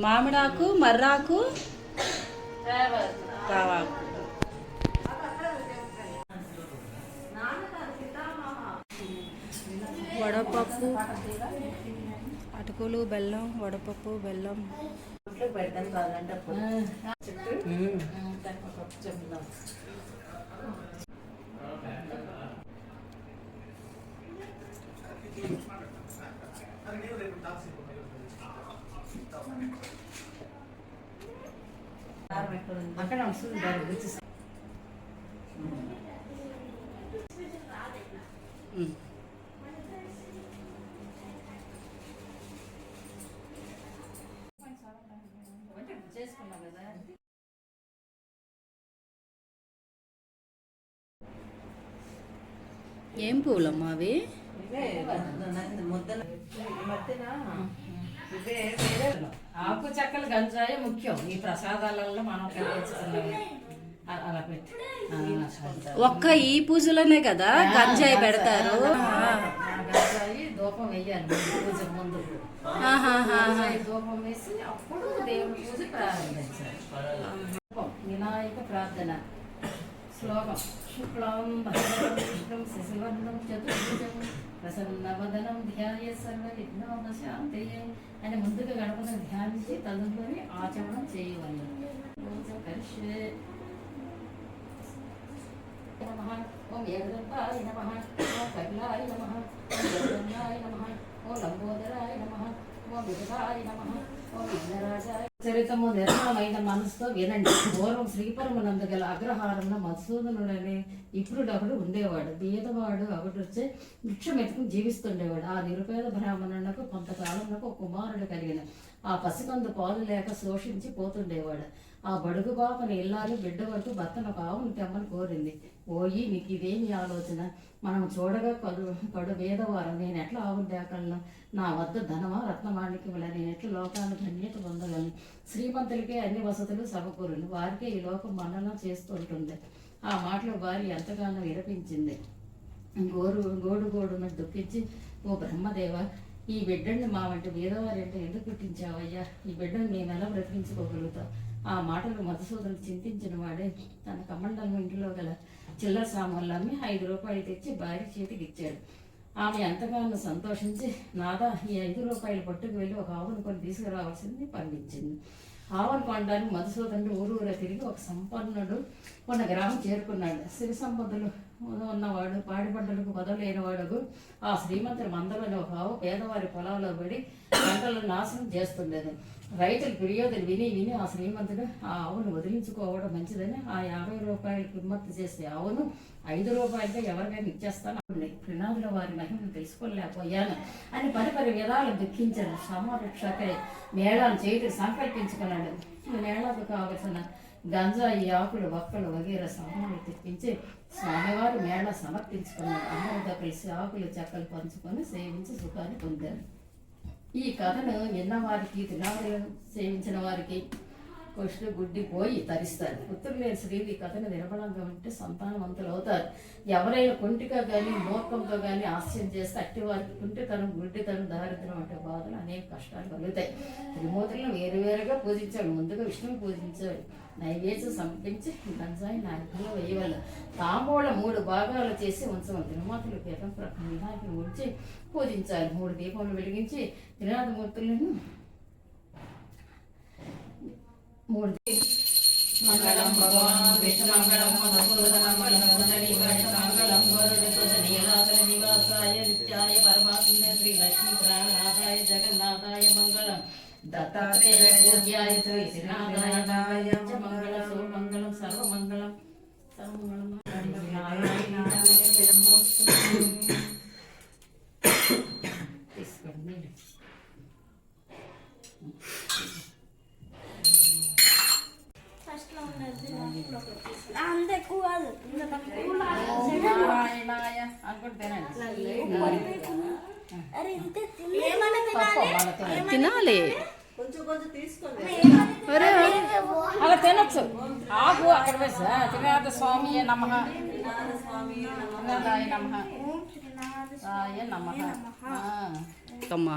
మామిడాకు మర్రాకు రావాకు వడపప్పు అటుకులు బెల్లం వడపప్పు బెల్లం. పెడతాను కావాలంటే అక్కడ వస్తుంది దాని రుచి చేసుకున్నాం కదా ఏం పూలమ్మా అవి ఇవే వేరే ఆకు చెక్కలు గంజాయి ముఖ్యం. ఈ ప్రసాదాలలో మనం అలా పెట్టి. ఒక్క ఈ పూజలోనే కదా గంజాయి పెడతారు? గంజాయి ధూపం వేయాలి పూజ ముందు. వేసి అప్పుడు దేవుడి పూజ ప్రారంభించాలి. వినాయక ప్రార్థన. శ్లోకం. శుక్లాం భద్రం విష్ణుం శశివర్ణం చతుర్భుజం ప్రసన్నవదనం ధ్యాయ సర్వ విఘ్నోపశాంతయే అని ముందుగా గడపను ధ్యానించి తదుపరి ఆచమనం చేయవలను. పూజ కరిష్యే. నమః. ఓం ఏకదంతాయ నమః. ఓం కపిలాయ నమః. ఓం జగన్నాయ నమః. ఓం లంబోదరాయ నమః. ఓం వికటాయ నమః. ఓం చరితము నిర్మలమైన మనసుతో వినండి. పూర్వం శ్రీపరమునందు గల అగ్రహారంలో మధుసూదనుడనే ఇప్పుడు ఉండేవాడు. బీదవాడు ఒకడు వచ్చే వృక్షం జీవిస్తుండేవాడు. ఆ నిరుపేద బ్రాహ్మణులకు కొంతకాలంలో ఒక కుమారుడు కలిగిన ఆ పసికందు పాలు లేక శోషించి పోతుండేవాడు. ఆ బడుగు పాపని ఇల్లాలి బిడ్డ వరకు భర్తను కావును తెమ్మని కోరింది. ఓయి నీకు ఇదేమి ఆలోచన? మనం చూడగా కడు కడు వేదవారం నేను ఎట్లా ఆవును దేకలను నా వద్ద ధనమా రత్నమాణిక్యముల నేను ఎట్లా లోకానికి ధన్యత పొందగలను శ్రీమంతులకే అన్ని వసతులు సమకూరును వారికే ఈ లోకం మన్నన చేస్తుంటుంది. ఆ మాటలు వారి ఎంతగానో విరపించింది. గోరు గోడు గోడును దుఃఖించి ఓ బ్రహ్మదేవ ఈ బిడ్డని మా వంటి వీరవారింటి ఎందుకు పుట్టించావయ్యా? ఈ బిడ్డను మేమెలా ఎలా బ్రతికించుకోగలుగుతాం ఆ మాటలు మధుసూదను చింతించిన వాడే తన కమండలం ఇంటిలో గల చిల్లర సామాన్లు అమ్మి ఐదు రూపాయలు తెచ్చి భార్య చేతికి ఇచ్చాడు ఆమె ఎంతగానో సంతోషించి నాదా ఈ ఐదు రూపాయలు పట్టుకు వెళ్ళి ఒక ఆవును కొని తీసుకురావాల్సింది పంపించింది. ఆవును కొండానికి మధుసూదనుడు ఊరు తిరిగి ఒక సంపన్నుడు ఉన్న గ్రామం చేరుకున్నాడు. సిరి సంపదలు ఉన్నవాడు పాడిపడ్డలకు పదవులేనివాడు ఆ శ్రీమంతుడు మందలోని ఒక ఆవు పేదవారి పొలాల్లో పడి పంటలను నాశనం చేస్తుండేది. రైతుల ఫిర్యాదులు విని విని ఆ శ్రీమంతుడు ఆ ఆవును వదిలించుకోవడం మంచిదని ఆ యాభై రూపాయలు కిమ్మత్తు చేసే ఆవును ఐదు రూపాయలతో ఎవరికైనా ఇచ్చేస్తాను అనుకుంది వారి మహిమను తెలుసుకోలేకపోయాను అని పరి పరి విధాలు దుఃఖించారు. సమరక్షకై మేళాలు చేయటం సంకల్పించుకున్నాడు. ఈ మేళాకు కావలసిన గంజాయి ఆకులు వక్కలు వగేర సామాన్లు తెప్పించి స్వామివారి మేళ సమర్పించుకున్నాడు అందరితో కలిసి ఆకులు చెక్కలు పంచుకొని సేవించి సుఖాన్ని పొందారు ఈ కథను విన్నవారికి తినవారు సేవించిన వారికి కుష్టు గుడ్డి పోయి తరిస్తారు పుత్రులు లేని స్త్రీలు ఈ కథను నిరబలంగా ఉంటే సంతానవంతులు అవుతారు. ఎవరైనా కుంటిగా కానీ మూర్ఖంతో కానీ ఆశ్చర్యం చేస్తే అట్టి వారికి కుంటితనం గుడ్డితనం దారిద్రం అంటే బాధలు అనేక కష్టాలు కలుగుతాయి. త్రిమూర్తులను వేరువేరుగా పూజించాలి ముందుగా విష్ణువు పూజించాలి నైవేద్యం సమర్పించి గంజాయి నాయకులు వేయవాలి. తాంబూల మూడు భాగాలు చేసి ఉంచవాలి. తిరుమతులు పీఠం ప్రకృతి వినాయకుని ఉంచి పూజించాలి. మూడు దీపములు వెలిగించి త్రినాథమూర్తులను మూర్తి మంగళం భగవాన్ విష్ణు మంగళం మధుసూదన మంగళం గరుడ నివాసాయ నిత్యాయ పరమాత్మ శ్రీ లక్ష్మీ ప్రాణనాథాయ జగన్నాథాయ మంగళం దత్తాత్రేయ పూజ్యాయ శ్రీ శ్రీనారాయణాయ మంగళం సర్వమంగళం సర్వమంగళం సర్వమంగళం అంత ఎక్కువ కాదు తినాలి. అలా తినొచ్చు. ఆకు అక్కడ త్రినాథ స్వామి నమ. త్రినాథాయ నమ. అమ్మా.